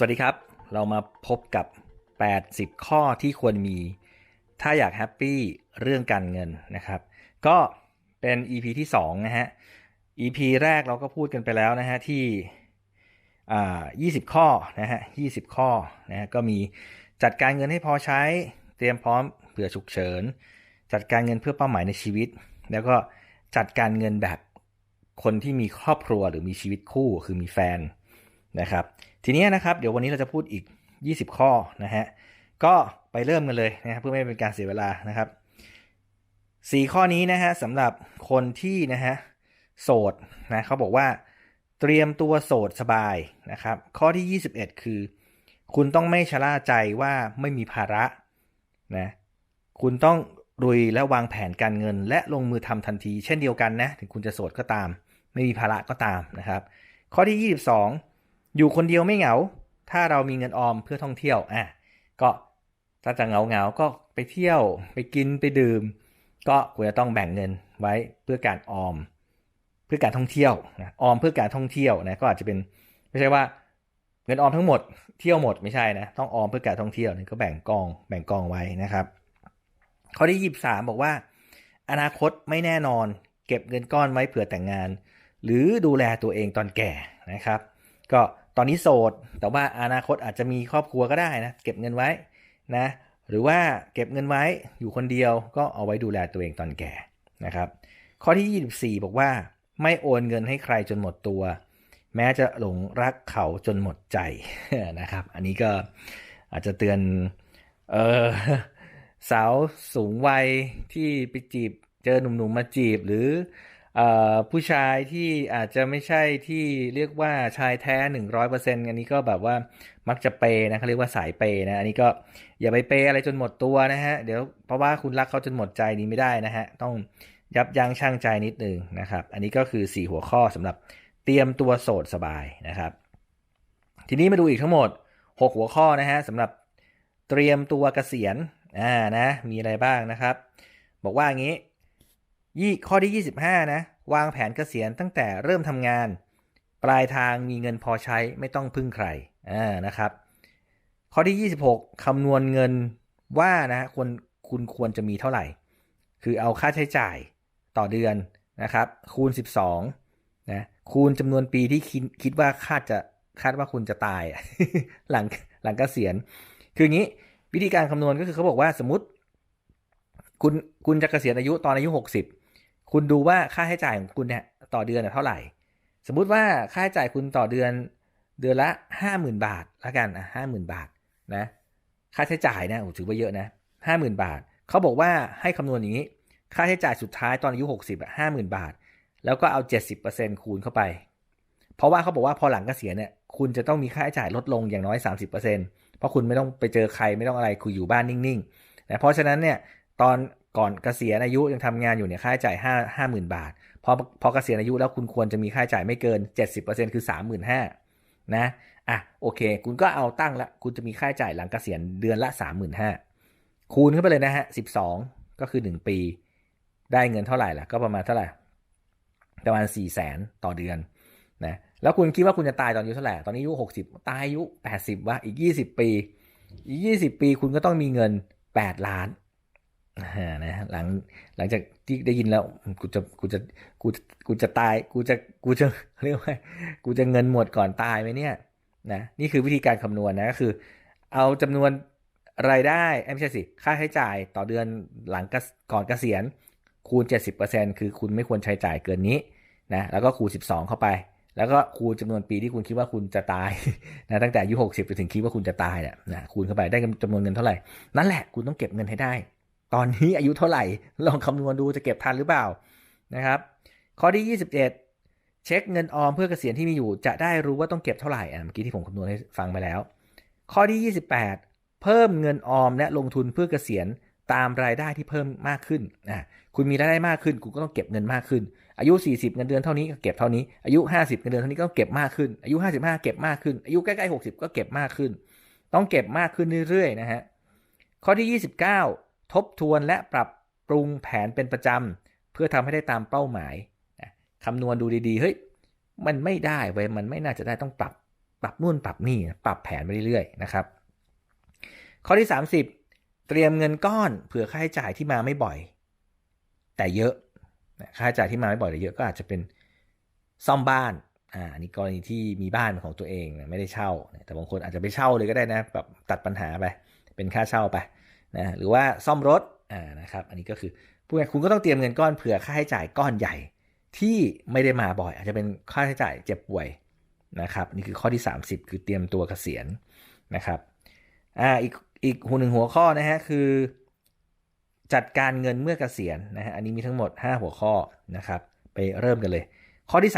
สวัสดีครับ เรามาพบกับ 80 ข้อที่ควรมี ถ้าอยากแฮปปี้เรื่องการเงินนะครับ ก็เป็น EP ที่ 2 นะฮะ EP แรกเราก็พูดกันไปแล้วนะฮะ ที่อ่า20 ข้อนะฮะ 20 ข้อนะฮะก็มีจัดการเงินให้พอใช้ เตรียมพร้อมเผื่อฉุกเฉิน จัดการเงินเพื่อเป้าหมายในชีวิต แล้วก็จัดการเงินแบบคนที่มีครอบครัวหรือมีชีวิตคู่คือมีแฟนนะครับ ทีนี้นะครับเดี๋ยววันนี้เราจะพูดอีก 20 ข้อนะฮะก็ไปเริ่มกันเลยนะครับเพื่อไม่ให้เป็นการเสียเวลานะครับ4ข้อนี้นะฮะสำหรับคนที่นะฮะโสดนะเขาบอกว่าเตรียมตัวโสดสบายนะครับ ข้อที่ 21 คือ คุณต้องไม่ชะล่าใจว่าไม่มีภาระนะคุณต้องรุยและวางแผนการเงิน และลงมือทำทันที เช่นเดียวกันนะถึงคุณจะโสดก็ตาม ไม่มีภาระก็ตามนะครับ ข้อที่ 22 อยู่คนเดียวไม่เหงา ถ้าเรามีเงินออมเพื่อท่องเที่ยวอะก็ถ้าจะเหงาเหงาก็ไปเที่ยว ไปกินไปดื่ม ก็ควรจะต้องแบ่งเงินไว้เพื่อการออม เพื่อการท่องเที่ยวนะออมเพื่อการท่องเที่ยวนะก็อาจจะเป็นไม่ใช่ว่าเงินออมทั้งหมดเที่ยวหมดไม่ใช่นะต้องออมเพื่อการท่องเที่ยวนี่ก็แบ่งกองแบ่งกองไว้นะครับข้อที่ยี่สามบอกว่า อนาคตไม่แน่นอน เก็บเงินก้อนไว้เผื่อแต่งงาน หรือดูแลตัวเองตอนแก่นะครับ ก็ ตอนนี้โสด แต่ว่าอนาคตอาจจะมีครอบครัวก็ได้นะ เก็บเงินไว้นะ หรือว่าเก็บเงินไว้อยู่คนเดียวก็เอาไว้ดูแลตัวเองตอนแก่นะครับ ข้อที่ 24 บอกว่า ไม่โอนเงินให้ใครจนหมดตัว แม้จะหลงรักเขาจนหมดใจนะครับ อันนี้ก็อาจจะเตือนเออสาวสูงวัยที่ไปจีบเจอหนุ่มๆมาจีบหรือ ผู้ชายที่อาจจะไม่ใช่ที่เรียกว่าชายแท้หนึ่งร้อยเปอร์เซ็นต์อันนี้ก็แบบว่ามักจะเปย์นะเขาเรียกว่าสายเปย์นะอันนี้ก็อย่าไปเปย์อะไรจนหมดตัวนะฮะเดี๋ยวเพราะว่าคุณรักเขาจนหมดใจนี้ไม่ได้นะฮะต้องยับยั้งชั่งใจนิดนึงนะครับ อันนี้ก็คือ 4 หัวข้อสำหรับเตรียมตัวโสดสบายนะครับ ทีนี้มาดูอีกทั้งหมด 6 หัวข้อนะฮะสำหรับเตรียมตัวเกษียณอ่านะมีอะไรบ้างนะครับ บอกว่าอย่างนี้ ยี่ข้อที่ 25 นะ วางแผนเกษียณตั้งแต่เริ่มทำงาน ปลายทางมีเงินพอใช้ไม่ต้องพึ่งใครอ่านะครับ ข้อที่ 26คำนวณเงินว่านะควรคุณควรจะมีเท่าไหร่ คือเอาค่าใช้จ่ายต่อเดือนนะครับ คูณ 12นะคูณจำนวนปีที่คิดคิดว่าคาดจะคาดว่าคุณจะตายหลังหลังเกษียณ คืออย่างนี้วิธีการคำนวณก็คือเขาบอกว่าสมมติ คุณคุณจะเกษียณอายุตอนอายุ 60 คุณดูว่าค่าใช้จ่ายของคุณเนี่ยต่อเดือนเท่าไหร่ สมมุติว่าค่าใช้จ่ายคุณต่อเดือนเดือนละห้าหมื่นบาทละกันอะห้าหมื่นบาทนะค่าใช้จ่ายนะโอ้ถือว่าเยอะนะห้าหมื่นบาท เขาบอกว่าให้คำนวณอย่างนี้ ค่าใช้จ่ายสุดท้ายตอนอายุหกสิบห้าหมื่นบาท แล้วก็เอาเจ็ดสิบเปอร์เซ็นคูณเข้าไป เพราะว่าเขาบอกว่าพอหลังเกษียณเนี่ยคุณจะต้องมีค่าใช้จ่ายลดลงอย่างน้อยสามสิบเปอร์เซ็นเพราะคุณไม่ต้องไปเจอใครไม่ต้องอะไรคุณอยู่บ้านนิ่งๆนะเพราะฉะนั้นเนี่ยตอน ก่อนเกษียณอายุยังทำงานอยู่เนี่ยค่าใช้จ่ายห้าห้าหมื่นบาทพอพอเกษียณอายุแล้วคุณควรจะมีค่าใช้จ่ายไม่เกินเจ็ดสิบเปอร์เซ็นคือสามหมื่นห้านะอะโอเค คุณก็เอาตั้งละคุณจะมีค่าใช้จ่ายหลังเกษียณเดือนละสามหมื่นห้าคูณเข้าไปเลยนะฮะสิบสองก็คือหนึ่งปี ได้เงินเท่าไหร่ล่ะ ก็ประมาณเท่าไหร่ประมาณสี่แสนต่อเดือนนะแล้วคุณคิดว่าคุณจะตายตอนอายุเท่าไหร่ตอนนี้อายุหกสิบตายอายุแปดสิบวะอีกยี่สิบปี อีกยี่สิบปีคุณก็ต้องมีเงินแปดล้าน นะหลังหลังจากที่ได้ยินแล้วกูจะกูจะกูกูจะตายกูจะกูจะเรียกว่ากูจะเงินหมดก่อนตายไหมเนี่ยนะนี่คือวิธีการคำนวณนะก็คือ เอาจำนวนรายได้ไม่ใช่สิค่าใช้จ่ายต่อเดือนหลังก่อนเกษียณคูณ 70%คือคุณไม่ควรใช้จ่ายเกินนี้นะแล้วก็คูณ 12 เข้าไป แล้วก็คูณจำนวนปีที่คุณคิดว่าคุณจะตายนะตั้งแต่อายุ60ไปถึงคิดว่าคุณจะตายเนี่ยนะคูณเข้าไปได้จำนวนเงินเท่าไหร่นั่นแหละคุณต้องเก็บเงินให้ได้ ตอนนี้อายุเท่าไหร่ ลองคำนวณดูจะเก็บทันหรือเปล่านะครับ ข้อที่27เช็คเงินออมเพื่อเกษียณที่มีอยู่ จะได้รู้ว่าต้องเก็บเท่าไหร่อะเมื่อกี้ที่ผมคำนวณให้ฟังไปแล้ว ข้อที่ 28 เพิ่มเงินออมและลงทุนเพื่อเกษียณตามรายได้ที่เพิ่มมากขึ้นอะคุณมีรายได้มากขึ้น คุณก็ต้องเก็บเงินมากขึ้น อายุ 40 เงินเดือนเท่านี้ก็เก็บเท่านี้ อายุ 50 เงินเดือนเท่านี้ก็เก็บมากขึ้น อายุ 55 เก็บมากขึ้น อายุใกล้ๆ60 ก็เก็บมากขึ้น ต้องเก็บมากขึ้นเรื่อยๆ นะฮะ ข้อที่ 29 ทบทวนและปรับปรุงแผนเป็นประจำ เพื่อทำให้ได้ตามเป้าหมายคำนวณดูดีๆ เฮ้ย มันไม่ได้เว้ย มันไม่น่าจะได้ต้องปรับ ปรับนู่นปรับนี่ ปรับแผนไปเรื่อยๆ นะครับ ข้อที่ 30 เตรียมเงินก้อนเผื่อค่าใช้จ่ายที่มาไม่บ่อย แต่เยอะ ค่าใช้จ่ายที่มาไม่บ่อยแต่เยอะก็อาจจะเป็นซ่อมบ้าน อ่าอันนี้กรณีที่มีบ้านของตัวเองไม่ได้เช่า แต่บางคนอาจจะไปเช่าเลยก็ได้นะ แบบตัดปัญหาไป เป็นค่าเช่าไป นะหรือว่าซ่อมรถอ่านะครับอันนี้ก็คือพูดง่ายคุณก็ต้องเตรียมเงินก้อนเผื่อค่าใช้จ่ายก้อนใหญ่ที่ไม่ได้มาบ่อย อาจจะเป็นค่าใช้จ่ายเจ็บป่วยนะครับนี่คือข้อที่ 30 คือเตรียมตัวเกษียณนะครับอ่าอีกอีกหัวหนึ่งหัวข้อนะฮะคือ จัดการเงินเมื่อเกษียณนะฮะอันนี้มีทั้งหมด 5 หัวข้อนะครับไปเริ่มกันเลย ข้อที่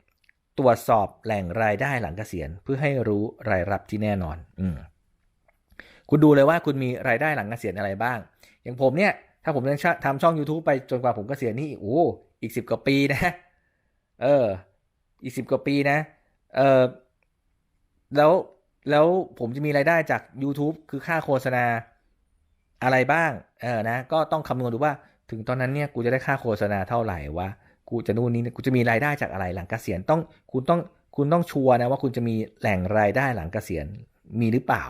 31 ตรวจสอบแหล่งรายได้หลังเกษียณ เพื่อให้รู้รายรับที่แน่นอนอืม คุณดูเลยว่าคุณมีรายได้หลังเกษียณอะไรบ้าง อย่างผมเนี่ย ถ้าผมยังทำช่อง YouTube ไปจนกว่าผมกเกษียณนี่โอ้อีกสิบกว่าปีนะ เออ อีกสิบกว่าปีนะ เออแล้วแล้วผมจะมีรายได้จาก YouTube คือค่าโฆษณาอะไรบ้าง เออนะ ก็ต้องคำนวณดูว่าถึงตอนนั้นเนี่ย กูจะได้ค่าโฆษณาเท่าไหร่วะ กูจะนู่นนี่กูจะมีรายได้จากอะไรหลังเกษียณต้อง คุณต้อง คุณต้องชัวร์นะว่าคุณจะมีแหล่งรายได้หลังเกษียณมีหรือเปล่า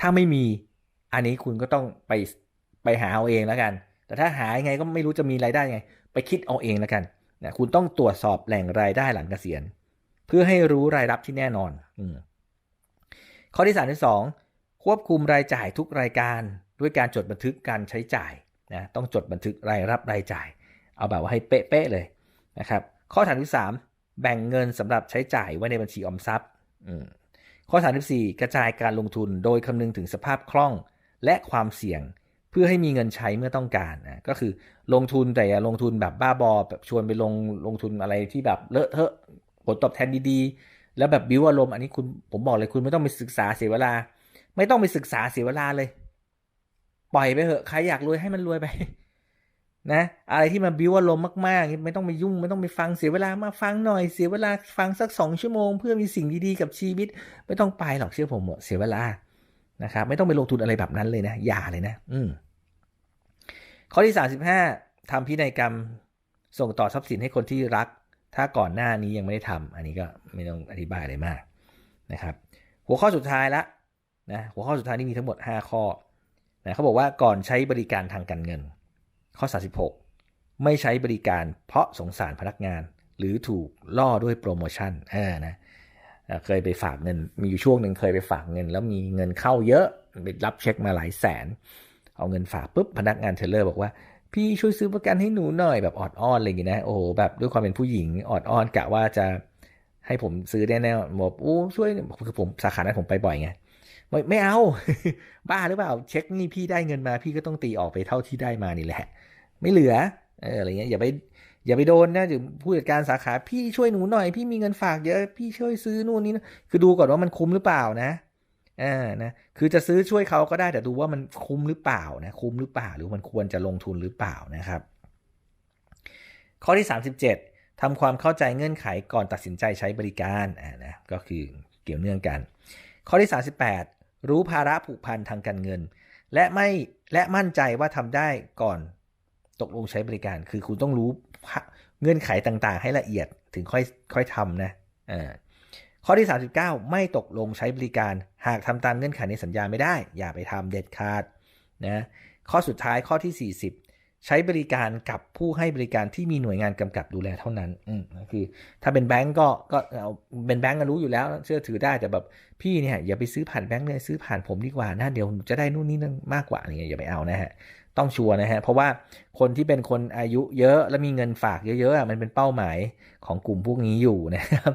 ถ้าไม่มี อันนี้คุณก็ต้องไปไปหาเอาเองแล้วกัน แต่ถ้าหายังไงก็ไม่รู้จะมีรายได้ยังไง ไปคิดเอาเองแล้วกันนะคุณต้องตรวจสอบแหล่งรายได้หลังเกษียณ เพื่อให้รู้รายรับที่แน่นอนอข้อที่สามที่สองควบคุมรายจ่ายทุกรายการด้วยการจดบันทึกการใช้จ่ายนะต้องจดบันทึกรายรับรายจ่าย เอาแบบว่าให้เป๊ะๆเลยนะครับ ข้อฐานที่ 3 แบ่งเงินสำหรับใช้จ่ายไว้ในบัญชีออมทรัพย์ ข้อฐานที่4กระจายการลงทุนโดยคำนึงถึงสภาพคล่องและความเสี่ยงเพื่อให้มีเงินใช้เมื่อต้องการนะก็คือลงทุนแต่อย่าลงทุนแบบบ้าบอแบบชวนไปลงลงทุนอะไรที่แบบเลอะเทอะผลตอบแทนดีๆ แล้วแบบบิ้วอารมณ์อันนี้คุณผมบอกเลยคุณไม่ต้องไปศึกษาเสียเวลา ไม่ต้องไปศึกษาเสียเวลาเลย ปล่อยไปเถอะใครอยากรวยให้มันรวยไป นะอะไรที่มันบิวอารมณ์มากๆ ไม่ต้องไปยุ่งไม่ต้องไปฟังเสียเวลามาฟังหน่อยเสียเวลาฟังสักสองชั่วโมง เพื่อมีสิ่งดีๆกับชีวิต ไม่ต้องไปหรอกเชื่อผมหมดเสียเวลานะครับไม่ต้องไปลงทุนอะไรแบบนั้นเลยนะอย่าเลยนะ อืมข้อที่สาสิบห้าทำพินัยกรรมส่งต่อทรัพย์สินให้คนที่รัก ถ้าก่อนหน้านี้ยังไม่ได้ทำอันนี้ก็ไม่ต้องอธิบายอะไรมากนะครับ หัวข้อสุดท้ายละนะหัวข้อสุดท้ายนี่มีทั้งหมด 5 ข้อนะเขาบอกว่าก่อนใช้บริการทางการเงิน ข้อ 36 ไม่ใช้บริการเพราะสงสารพนักงาน หรือถูกล่อด้วยโปรโมชั่นเออนะเคยไปฝากเงิน มีอยู่ช่วงหนึ่งเคยไปฝากเงิน แล้วมีเงินเข้าเยอะไปรับเช็คมาหลายแสน เอาเงินฝากปุ๊บพนักงานเทเลอร์บอกว่าพี่ช่วยซื้อประกันให้หนูหน่อยแบบออดอ้อนอะไรอย่างงี้นะโอ้แบบด้วยความเป็นผู้หญิงออดอ้อนกะว่าจะให้ผมซื้อแน่ๆบอกโอ้ช่วยคือผมสาขานั้นผมไปบ่อยไง ไม่ไม่เอา บ้าหรือเปล่า เช็คนี่พี่ได้เงินมา พี่ก็ต้องตีออกไปเท่าที่ได้มานี่แหละ ไม่เหลือเอออะไรเงี้ยอย่าไปอย่าไปโดนนะถึงผู้จัดการสาขาพี่ช่วยหนูหน่อย พี่มีเงินฝากเยอะพี่ช่วยซื้อนู่นนี่นะคือดูก่อนว่ามันคุ้มหรือเปล่านะอ่านะคือจะซื้อช่วยเขาก็ได้แต่ดูว่ามันคุ้มหรือเปล่านะคุ้มหรือเปล่า หรือมันควรจะลงทุนหรือเปล่านะครับ ข้อที่ 37ทำความเข้าใจเงื่อนไขก่อนตัดสินใจใช้บริการอ่านะก็คือเกี่ยวเนื่องกัน ข้อที่ 38 รู้ภาระผูกพันทางการเงิน และไม่และมั่นใจว่าทำได้ก่อนตกลงใช้บริการ คือคุณต้องรู้เงื่อนไขต่างๆ ให้ละเอียดถึงค่อยค่อยทำนะข้อที่ 39 ไม่ตกลงใช้บริการ หากทำตามเงื่อนไขในสัญญาไม่ได้ อย่าไปทำเด็ดขาดนะข้อสุดท้ายข้อที่ 40 ใช้บริการกับผู้ให้บริการที่มีหน่วยงานกำกับดูแลเท่านั้นอืมคือ ถ้าเป็นแบงก์ก็ก็เอาเป็นแบงก์ก็รู้อยู่แล้ว เชื่อถือได้แต่แบบพี่เนี่ยอย่าไปซื้อผ่านแบงก์เลยซื้อผ่านผมดีกว่านะเดี๋ยวจะได้นู่นนี่นั่นมากกว่าอะไรเงี้ยอย่าไปเอานะฮะต้องชัวร์นะฮะเพราะว่าคนที่เป็นคนอายุเยอะและมีเงินฝากเยอะๆมันเป็นเป้าหมายของกลุ่มพวกนี้อยู่นะครับ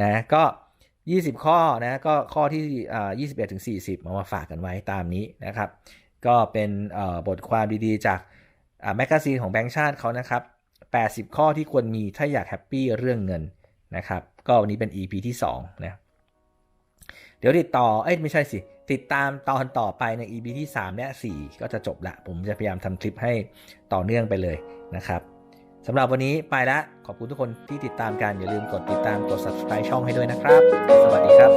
นะก็20 ข้อนะก็ข้อที่อ่า21ถึง40 มามาฝากกันไว้ตามนี้นะครับ ก็เป็นบทความดีๆจาก แมกกาซีนของแบงค์ชาติเขานะครับ 80 ข้อที่ควรมีถ้าอยากแฮปปี้เรื่องเงินนะครับ ก็วันนี้เป็น EP ที่2นะเดี๋ยวติดต่อ เอ้ยไม่ใช่สิ ติดตามตอนต่อไปใน EP ที่ 3 และ 4 ก็จะจบละ ผมจะพยายามทำคลิปให้ต่อเนื่องไปเลยนะครับสำหรับวันนี้ไปละขอบคุณทุกคนที่ติดตามกัน อย่าลืมกดติดตามกด subscribe ช่องให้ด้วยนะครับ สวัสดีครับ